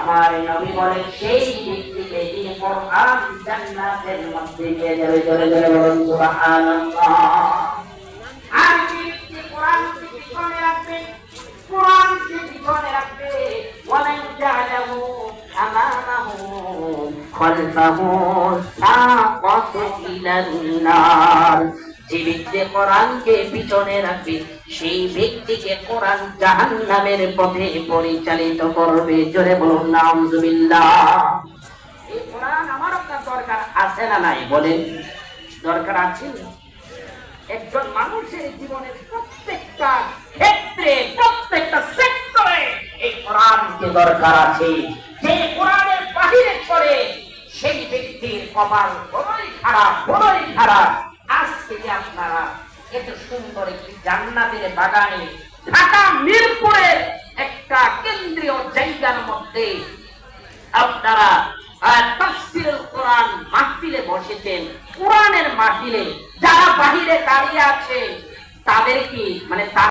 আমার নবী বলেন সেই ব্যক্তিকে তিনি কোরআন জান্নাতের মধ্যে নিয়ে যাবে। জোরে জোরে বলুন, সুবহানাল্লাহ। আর ব্যক্তি কোরআনকে পিছনে রাখবে কোরআনকে পিছনে রাখবে ওয়ালান জালাহু আমামাহু খলফাহু সাকাত ইলান নার যে ব্যক্তি কোরআনকে পিছনে রাখবে, সেই ব্যক্তিকে কোরআন জাহান্নামের পথে পরিচালিত করবে। জোরে বলুন, নাউজুবিল্লাহ। এই কোরআন আমার আপনার দরকার আছে না নাই, বলেন। দরকার আছে? একজন মানুষের জীবনের প্রত্যেকটা ক্ষেত্রে, প্রত্যেকটা সেক্টরে এই কোরআনকে দরকার আছে। যে কোরআনের বাহিরে করে সেই ব্যক্তির কপাল বড়ই খারাপ বড়ই খারাপ। থেকে আপনারা এত সুন্দর একটি জান্নাতের বাগানে ঢাকা মিরপুরের একটা কেন্দ্রীয় জায়গার মধ্যে আপনারা কোরআন মাহফিলে বসেছেন। কোরআনের মাহফিলে যারা বাহিরে দাঁড়িয়ে আছে, তাদেরকে মানে